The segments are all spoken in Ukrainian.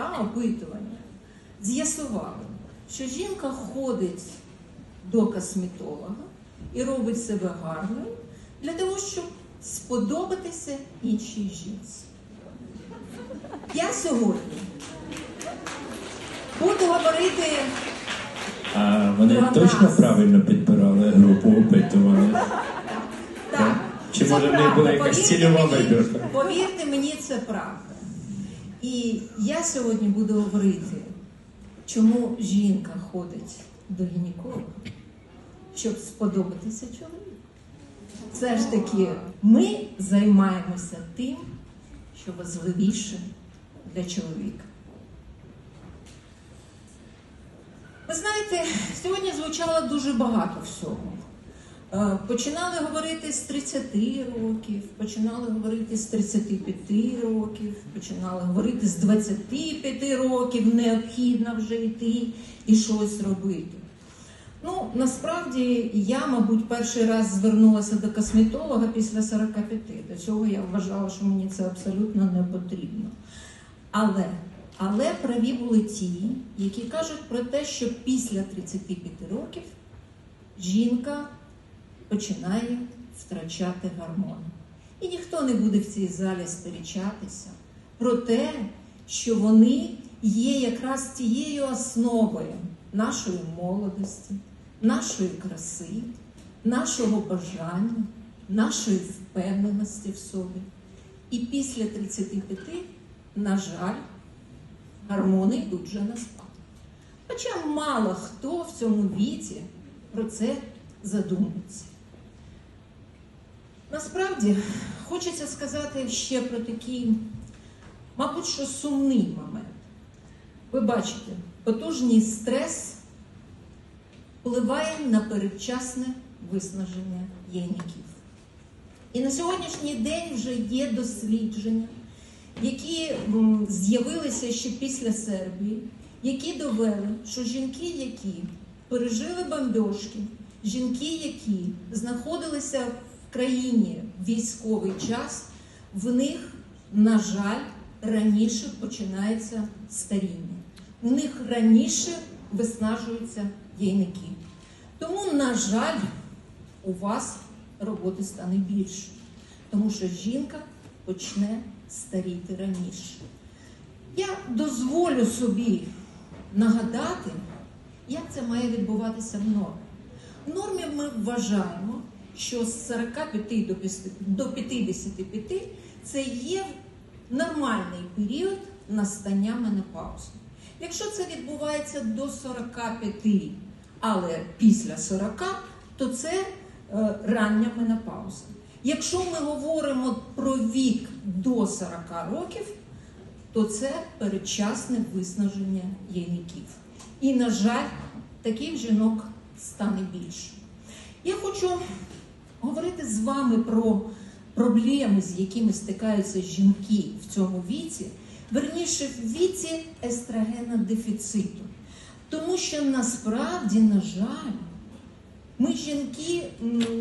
та опитування з'ясували, що жінка ходить до косметолога і робить себе гарною для того, щоб сподобатися іншій жінці. Я сьогодні буду говорити А вони Про точно нас. правильно підбирали групу опитування? так. Чи це може в них була якась цільова вибірка? Повірте мені, це правда. І я сьогодні буду говорити, чому жінка ходить до гінеколога, щоб сподобатися чоловіку. Все ж таки, ми займаємося тим, що важливіше для чоловіка. Ви знаєте, сьогодні звучало дуже багато всього. Е, Починали говорити з 30 років, починали говорити з 35 років, починали говорити з 25 років, необхідно вже йти і щось робити. Ну, насправді я, мабуть, перший раз звернулася до косметолога після 45. До цього я вважала, що мені це абсолютно не потрібно. Але, але праві були ті, які кажуть про те, що після 35 років жінка починає втрачати гормони. І ніхто не буде в цій залі сперечатися про те, що вони є якраз тією основою нашої молодості, нашої краси, нашого бажання, нашої впевненості в собі. І після 35, на жаль, гормони йдуть вже на спад. Хоча мало хто в цьому віці про це задумується. Насправді хочеться сказати ще про такий, мабуть, що сумний момент. Ви бачите, потужний стрес впливає на передчасне виснаження яйників. І на сьогоднішній день вже є дослідження, які з'явилися ще після Сербії, які довели, що жінки, які пережили бомбьошки, жінки, які знаходилися в країні військовий час, в них, на жаль, раніше починається старіння. В них раніше виснажуються яйники. Тому, на жаль, у вас роботи стане більше, тому що жінка почне старіти раніше. Я дозволю собі нагадати, як це має відбуватися в нормі. В нормі ми вважаємо, що з 45 до 50 до 55 це є нормальний період настання менопаузи. Якщо це відбувається до 45, але після 40, то це е, рання менопауза. Якщо ми говоримо про вік до 40 років, то це передчасне виснаження яйників. І, на жаль, таких жінок стане більше. Я хочу говорити з вами про проблеми, з якими стикаються жінки в цьому віці, верніше в віці естрогенодефіциту. Тому що насправді, на жаль, ми, жінки,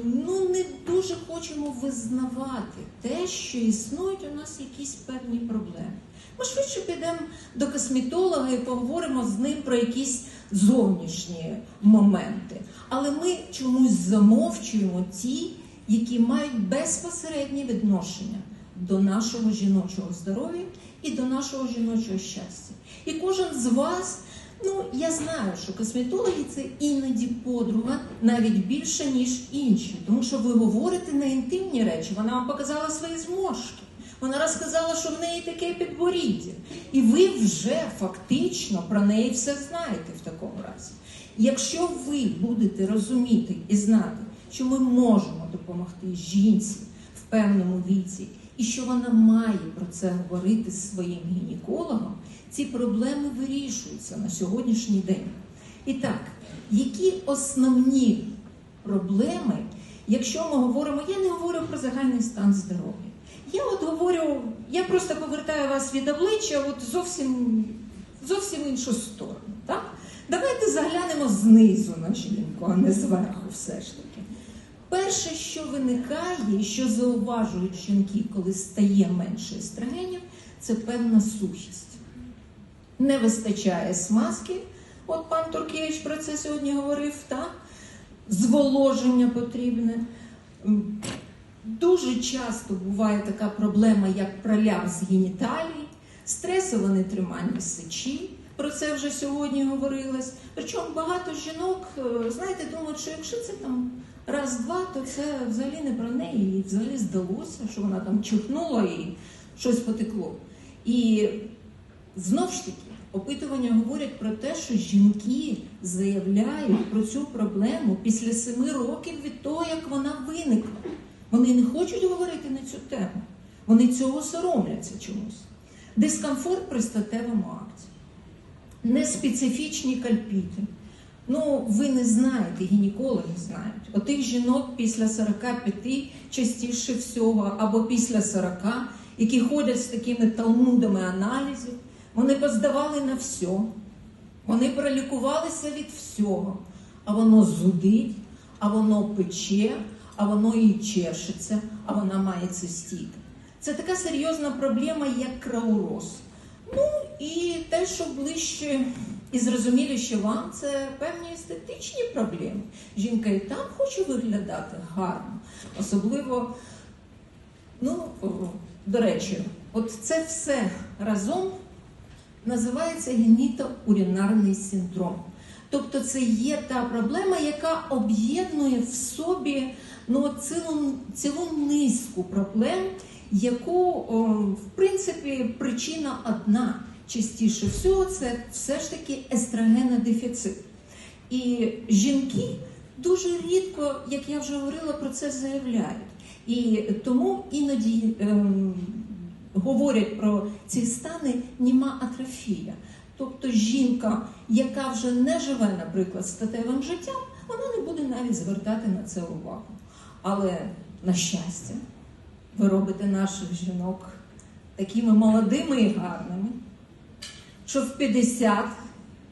ну не дуже хочемо визнавати те, що існують у нас якісь певні проблеми. Ми швидше підемо до косметолога і поговоримо з ним про якісь зовнішні моменти. Але ми чомусь замовчуємо ті, які мають безпосереднє відношення до нашого жіночого здоров'я і до нашого жіночого щастя. І кожен з вас, ну я знаю, що косметологи це іноді подруга навіть більше, ніж інші, тому що ви говорите на інтимні речі. Вона вам показала свої зморшки. Вона розказала, що в неї таке підборіддя. І ви вже фактично про неї все знаєте в такому разі. Якщо ви будете розуміти і знати, що ми можемо допомогти жінці в певному віці, і що вона має про це говорити з своїм гінекологом, ці проблеми вирішуються на сьогоднішній день. І так, які основні проблеми, якщо ми говоримо, я не говорю про загальний стан здоров'я. Я от говорю, я просто повертаю вас від обличчя от зовсім, зовсім іншу сторону. Так? Давайте заглянемо знизу на жінку, а не зверху все ж таки. Перше, що виникає, що зауважують жінки, коли стає менше естрогенів, це певна сухість. не вистачає смазки. От пан Туркевич про це сьогодні говорив, так? Зволоження потрібне. Дуже часто буває така проблема, як проляв з геніталій, стресове нетримання сечі. Про це вже сьогодні говорилось. Причому багато жінок, е, знаєте, думають, що якщо це там раз-два, то це взагалі не про неї. Їй взагалі здалося, що вона там чихнула і щось потекло. І знов ж таки, опитування говорять про те, що жінки заявляють про цю проблему після семи років від того, як вона виникла. Вони не хочуть говорити на цю тему. Вони цього соромляться чомусь. Дискомфорт при статевому акті, неспецифічні кальпіти. Ну, ви не знаєте, гінекологи знають. Отих жінок після 45 частіше всього, або після 40, які ходять з такими талмудами аналізів, вони поздавали на все, вони пролікувалися від всього, а воно зудить, а воно пече, а воно і чешеться, а вона має цистіт. Це така серйозна проблема, як крауроз. Ну і те, що ближче і зрозуміліше вам, це певні естетичні проблеми. Жінка і там хоче виглядати гарно, особливо, ну, до речі, от це все разом називається генітоурінарний синдром. Тобто це є та проблема, яка об'єднує в собі ну, цілу, цілу низку проблем, яку, в принципі, причина одна. Частіше всього, це все ж таки естрогенодефіцит. І жінки дуже рідко, як я вже говорила, про це заявляють. І тому іноді ем, говорять про ці стани німа атрофія. Тобто жінка, яка вже не живе, наприклад, статевим життям, вона не буде навіть звертати на це увагу. Але, на щастя, ви робите наших жінок такими молодими і гарними, що в 50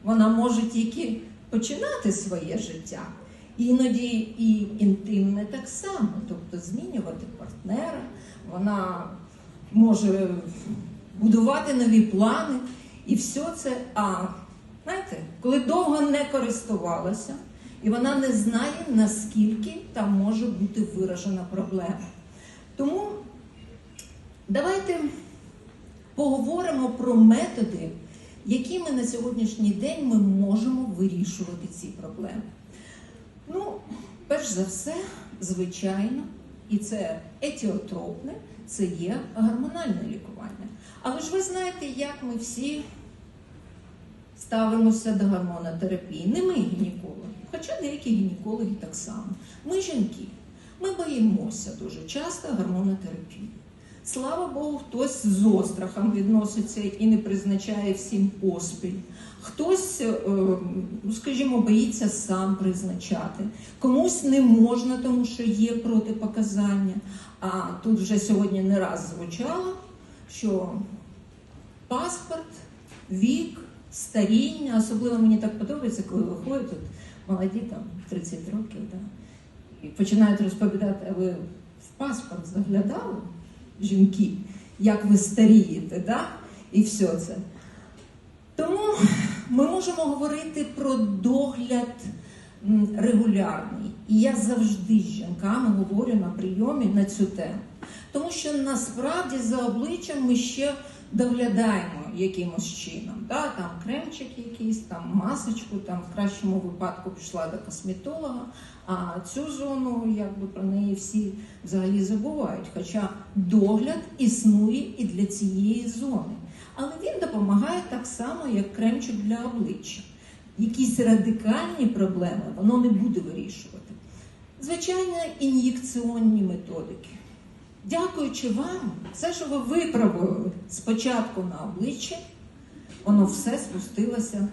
вона може тільки починати своє життя. Іноді і інтимне так само, тобто змінювати партнера, вона може будувати нові плани, і все це. А знаєте, коли довго не користувалася, і вона не знає, наскільки там може бути виражена проблема. Тому давайте поговоримо про методи, якими на сьогоднішній день ми можемо вирішувати ці проблеми. Ну, перш за все, звичайно, і це етіотропне, це є гормональне лікування. Але ж ви знаєте, як ми всі ставимося до гормонотерапії. Не ми гінекологи, хоча деякі гінекологи так само. Ми жінки. Ми боїмося дуже часто гормонотерапії. Слава Богу, хтось з острахом відноситься і не призначає всім поспіль. Хтось, е, ну, скажімо, боїться сам призначати. Комусь не можна, тому що є протипоказання. А тут вже сьогодні не раз звучало, що паспорт, вік, старіння, особливо мені так подобається, коли виходять тут молоді там 30 років, да, і починають розповідати, а ви в паспорт заглядали? жінки, як ви старієте, да? і все це. Тому ми можемо говорити про догляд регулярний. І я завжди з жінками говорю на прийомі на цю тему. Тому що насправді за обличчям ми ще доглядаємо якимось чином. Да? Там кремчик якийсь, там масочку, там в кращому випадку пішла до косметолога, а цю зону, якби про неї всі взагалі забувають. Хоча догляд існує і для цієї зони. Але він допомагає так само, як кремчик для обличчя. Якісь радикальні проблеми воно не буде вирішувати. Звичайно, ін'єкціонні методики. Дякуючи вам, все, що ви виправили спочатку на обличчі, воно все спустилося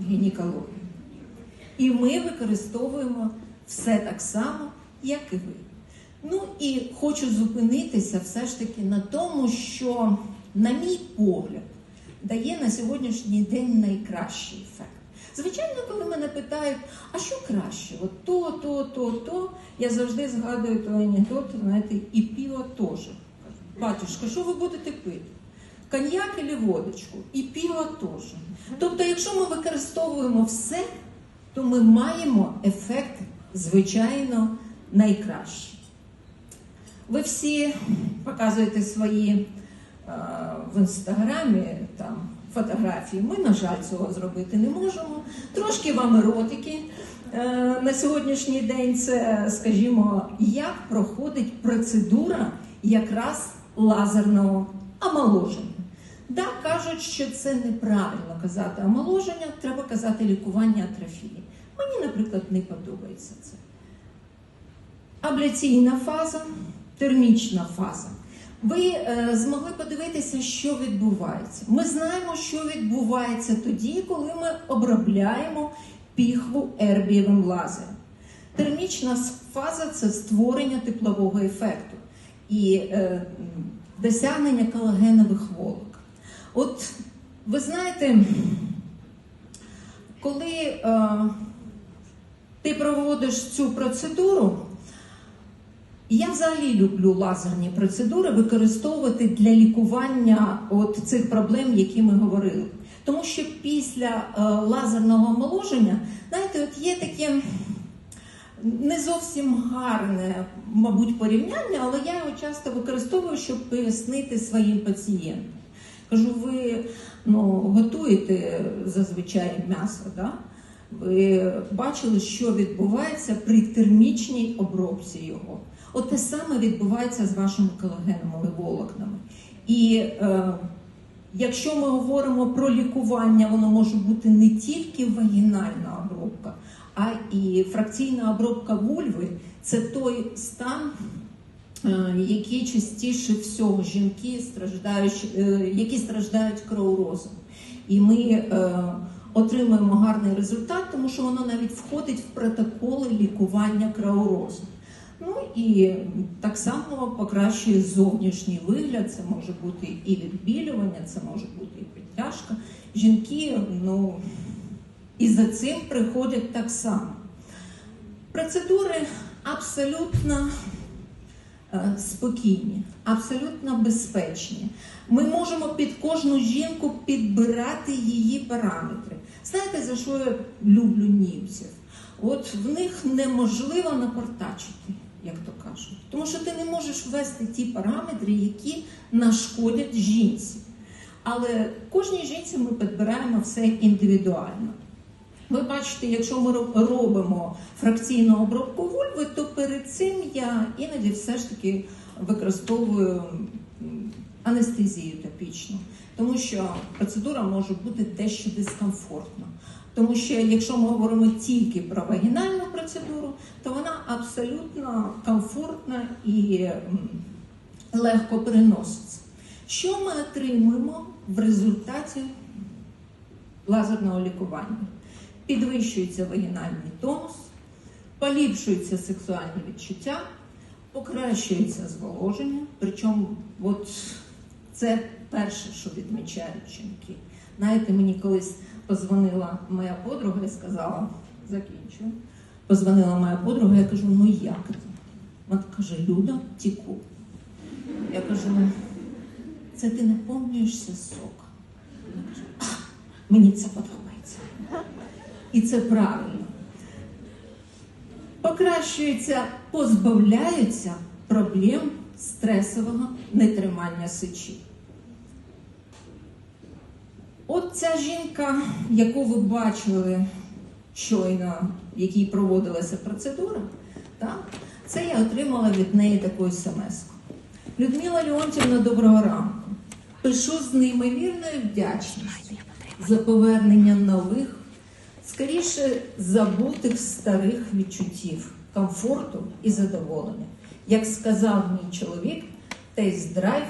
в гінекологію. І ми використовуємо все так само, як і ви. Ну і хочу зупинитися все ж таки на тому, що, на мій погляд, дає на сьогоднішній день найкращий ефект. Звичайно, коли мене питають, а що краще? От то, то, то, то, я завжди згадую той анекдот, знаєте, і пиво теж. Батюшка, що ви будете пити? Коньяк или водочку? І пиво теж. Тобто, якщо ми використовуємо все, то ми маємо ефект, звичайно, найкращий. Ви всі показуєте свої е, в інстаграмі там фотографії. Ми, на жаль, цього зробити не можемо. Трошки вам еротики. Е, на сьогоднішній день це, скажімо, як проходить процедура якраз лазерного омоложення. Да, кажуть, що це неправильно казати омоложення, треба казати лікування атрофії. Мені, наприклад, не подобається це. Абляційна фаза, термічна фаза. Ви е, змогли подивитися, що відбувається. Ми знаємо, що відбувається тоді, коли ми обробляємо піхву ербієвим лазером. Термічна фаза це створення теплового ефекту і е, досягнення колагенових волок. От ви знаєте, коли е, ти проводиш цю процедуру, я взагалі люблю лазерні процедури використовувати для лікування от цих проблем, які ми говорили. Тому що після е, лазерного омоложення, знаєте, от є таке не зовсім гарне, мабуть, порівняння, але я його часто використовую, щоб пояснити своїм пацієнтам. Кажу, ви ну, готуєте зазвичай м'ясо, да? ви бачили, що відбувається при термічній обробці його. От те саме відбувається з вашими колагеновими волокнами. І е, якщо ми говоримо про лікування, воно може бути не тільки вагінальна обробка, а і фракційна обробка вульви це той стан, е, який частіше всього жінки страждають, е, які страждають кроворозом. І ми е, отримуємо гарний результат, тому що воно навіть входить в протоколи лікування кроворозу. Ну і так само покращує зовнішній вигляд. Це може бути і відбілювання, це може бути і підтяжка. Жінки, ну і за цим приходять так само. Процедури абсолютно е, спокійні, абсолютно безпечні. Ми можемо під кожну жінку підбирати її параметри. Знаєте, за що я люблю німців? От в них неможливо напортачити, як то кажуть. Тому що ти не можеш ввести ті параметри, які нашкодять жінці. Але кожній жінці ми підбираємо все індивідуально. Ви бачите, якщо ми робимо фракційну обробку вульви, то перед цим я іноді все ж таки використовую анестезію топічну, тому що процедура може бути дещо дискомфортна. Тому що якщо ми говоримо тільки про вагінальну процедуру, то вона абсолютно комфортна і легко переноситься. Що ми отримуємо в результаті лазерного лікування? Підвищується вагінальний тонус, поліпшуються сексуальні відчуття, покращується зволоження. Причому, от це перше, що відмічають жінки. Знаєте, мені колись позвонила моя подруга і сказала, закінчую. Позвонила моя подруга, я кажу, ну як це? Вона каже, Люда, тіку. Я кажу, «Ну, це ти не помнюєшся сок. Вона каже, «А, мені це подобається. І це правильно. Покращується, позбавляються проблем стресового нетримання сечі. От ця жінка, яку ви бачили щойно, якій проводилася процедура, так, це я отримала від неї таку смс. Людмила Леонтівна, доброго ранку. Пишу з неймовірною вдячністю за повернення нових, скоріше забутих старих відчуттів, комфорту і задоволення. Як сказав мій чоловік, тест-драйв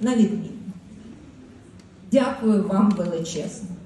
на відмінно. Дякую вам величезно.